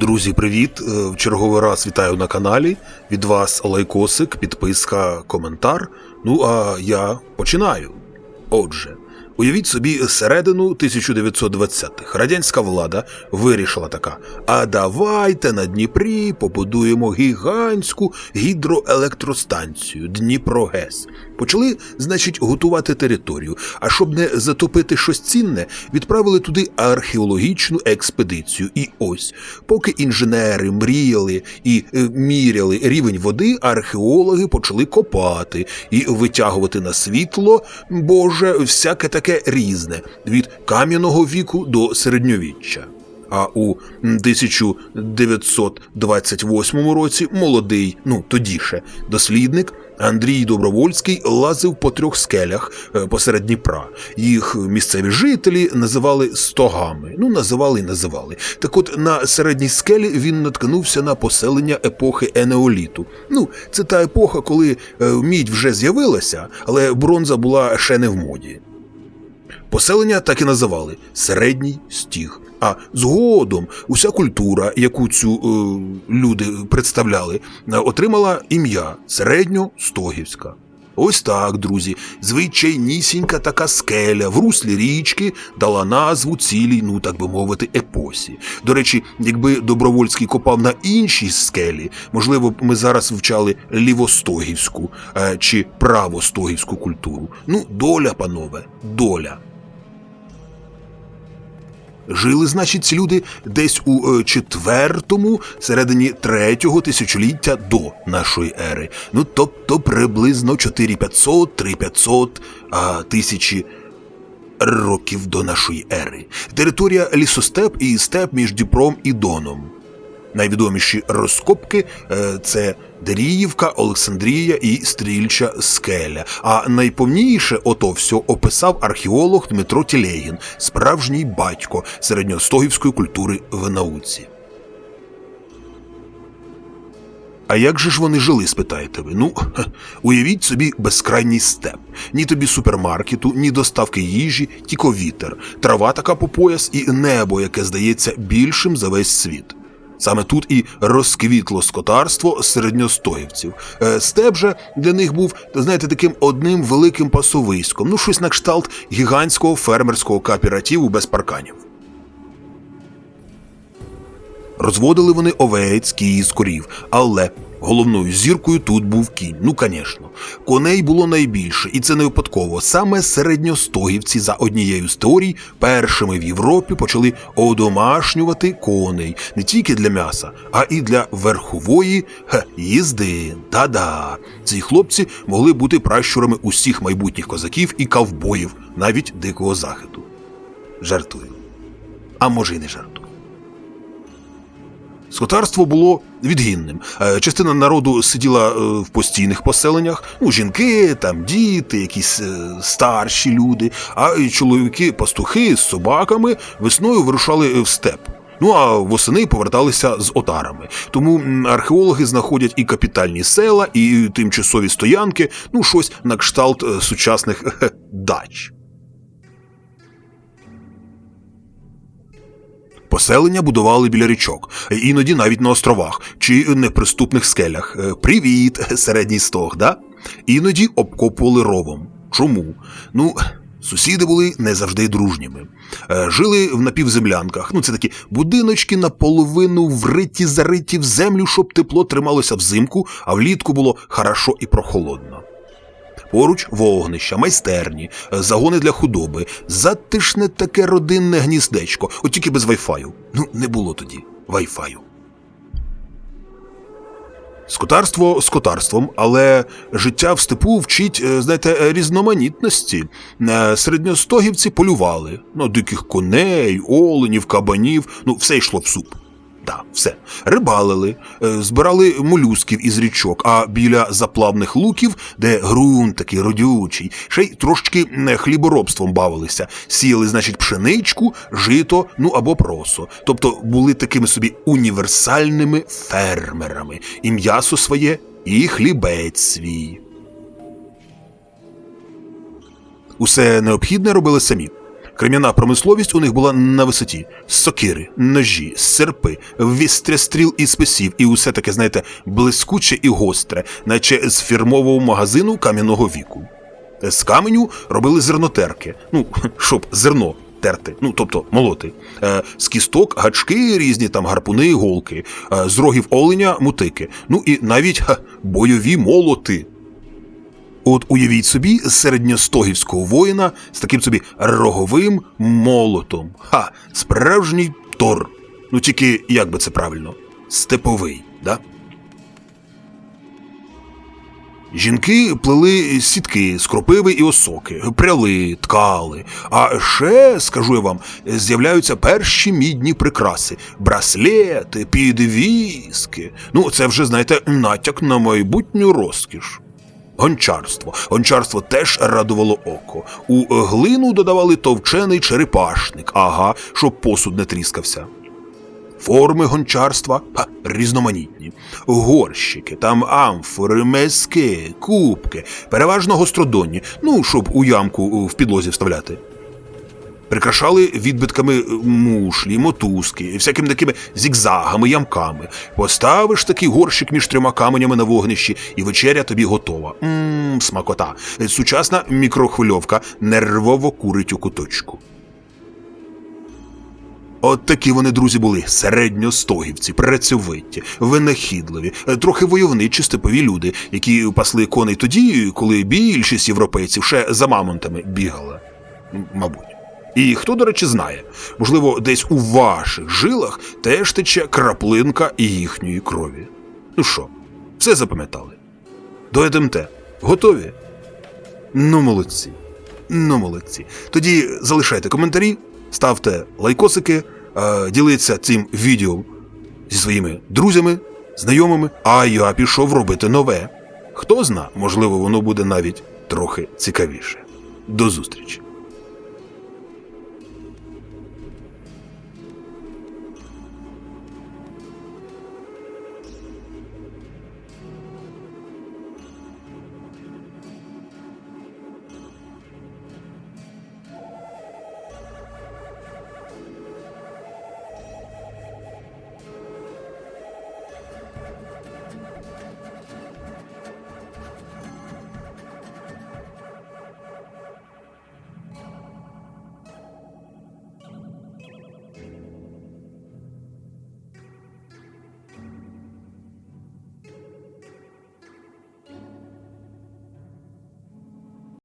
Друзі, привіт! Е, В черговий раз вітаю на каналі. Від вас лайкосик, підписка, коментар. Ну а я починаю. Отже, уявіть собі середину 1920-х. Радянська влада вирішила така: а давайте на Дніпрі побудуємо гігантську гідроелектростанцію Дніпрогес. Почали, значить, готувати територію. А щоб не затопити щось цінне, відправили туди археологічну експедицію. І ось, поки інженери мріяли і е, міряли рівень води, археологи почали копати і витягувати на світло, боже, всяке таке різне від кам'яного віку до середньовіччя. А у 1928 році молодий, ну тоді ще, дослідник Андрій Добровольський лазив по трьох скелях е, посеред Дніпра. Їх місцеві жителі називали стогами. Ну, називали і називали. Так от на середній скелі він наткнувся на поселення епохи Енеоліту. Ну, це та епоха, коли е, мідь вже з'явилася, але бронза була ще не в моді. Поселення так і називали середній стіг. А згодом уся культура, яку цю е, люди представляли, е, отримала ім'я середньостогівська. Ось так, друзі, звичайнісінька така скеля в руслі річки дала назву цілій, ну так би мовити, епосі. До речі, якби Добровольський копав на іншій скелі, можливо, ми зараз вивчали лівостогівську е, чи правостогівську культуру. Ну, доля, панове, доля. Жили, значить, ці люди десь у е, четвертому, середині третього тисячоліття до нашої ери. Ну, тобто приблизно 4500, 3500 а, тисячі років до нашої ери. Територія лісостеп і степ між Дніпром і Доном. Найвідоміші розкопки е, це Деріївка, Олександрія і Стрільча скеля. А найповніше ото все описав археолог Дмитро Тілегін, справжній батько середньостогівської культури в науці. А як же ж вони жили, спитаєте ви? Ну, уявіть собі безкрайній степ. Ні тобі супермаркету, ні доставки їжі, тільки вітер, трава така по пояс і небо, яке здається більшим за весь світ. Саме тут і розквітло скотарство середньостоївців. Е, Степ же для них був, знаєте, таким одним великим пасовиськом, ну щось на кшталт гігантського фермерського кооперативу без парканів. Розводили вони овець, кіз, корів, але головною зіркою тут був кінь. Ну, звісно. Коней було найбільше, і це не випадково. Саме середньостогівці за однією з теорій першими в Європі почали одомашнювати коней не тільки для м'яса, а і для верхової хе, їзди. Та-да. Ці хлопці могли бути пращурами усіх майбутніх козаків і ковбоїв, навіть дикого захиду. Жартую. А може й не жартую. Скотарство було відгінним. Е, Частина народу сиділа е, в постійних поселеннях, ну, жінки, там діти, якісь е, старші люди, а чоловіки, пастухи з собаками весною вирушали в степ. Ну а восени поверталися з отарами. Тому археологи знаходять і капітальні села, і тимчасові стоянки, ну щось на кшталт сучасних дач. Поселення будували біля річок, іноді навіть на островах чи неприступних скелях. Е, Привіт, середній стог, да? Іноді обкопували ровом. Чому? Ну, сусіди були не завжди дружніми. Е, Жили в напівземлянках. Ну, це такі будиночки наполовину вриті зариті в землю, щоб тепло трималося взимку, а влітку було хорошо і прохолодно. Поруч вогнища, майстерні, е, загони для худоби, затишне таке родинне гніздечко, от тільки без вайфаю. Ну, не було тоді вайфаю. Скотарство скотарством, але життя в степу вчить, е, знаєте, е, різноманітності. Середньостогівці полювали на диких коней, оленів, кабанів, ну все йшло в суп. Да, все. Рибалили, е, збирали молюсків із річок, а біля заплавних луків, де ґрунт такий родючий, ще й трошки е, хліборобством бавилися. Сіяли, значить, пшеничку, жито, ну або просо. Тобто були такими собі універсальними фермерами. І м'ясо своє, і хлібець свій. Усе необхідне робили самі. Крем'яна промисловість у них була на висоті: сокири, ножі, серпи, вістря стріл і списів, і усе таке, знаєте, блискуче і гостре, наче з фірмового магазину кам'яного віку. З каменю робили зернотерки, ну, щоб зерно терти, ну тобто молоти. Е, з кісток гачки різні, там гарпуни, голки, е, з рогів оленя мутики, ну і навіть ха, бойові молоти. От уявіть собі середньостогівського воїна з таким собі роговим молотом. Ха, справжній тор. Ну тільки як би це правильно? Степовий, да? Жінки плели сітки з кропиви і осоки, пряли, ткали. А ще, скажу я вам, з'являються перші мідні прикраси, браслети, підвіски. Ну, це вже, знаєте, натяк на майбутню розкіш. Гончарство. Гончарство теж радувало око. У глину додавали товчений черепашник, ага, щоб посуд не тріскався. Форми гончарства ха, різноманітні. Горщики, там амфори, миски, кубки, переважно гостродонні, ну, щоб у ямку в підлозі вставляти. Прикрашали відбитками мушлі, мотузки, всякими такими зігзагами, ямками. Поставиш такий горщик між трьома каменями на вогнищі, і вечеря тобі готова. Мм, смакота. Сучасна мікрохвильовка нервово курить у куточку. От такі вони, друзі, були середньостогівці, працьовиті, винахідливі, трохи войовничі степові люди, які пасли коней тоді, коли більшість європейців ще за мамонтами бігала. Мабуть. І хто, до речі, знає, можливо, десь у ваших жилах теж тече краплинка їхньої крові. Ну що, все запам'ятали? До ЕДМТ. Готові? Ну, молодці. Ну, молодці. Тоді залишайте коментарі, ставте лайкосики, е, діліться цим відео зі своїми друзями, знайомими, а я пішов робити нове. Хто зна, можливо, воно буде навіть трохи цікавіше. До зустрічі!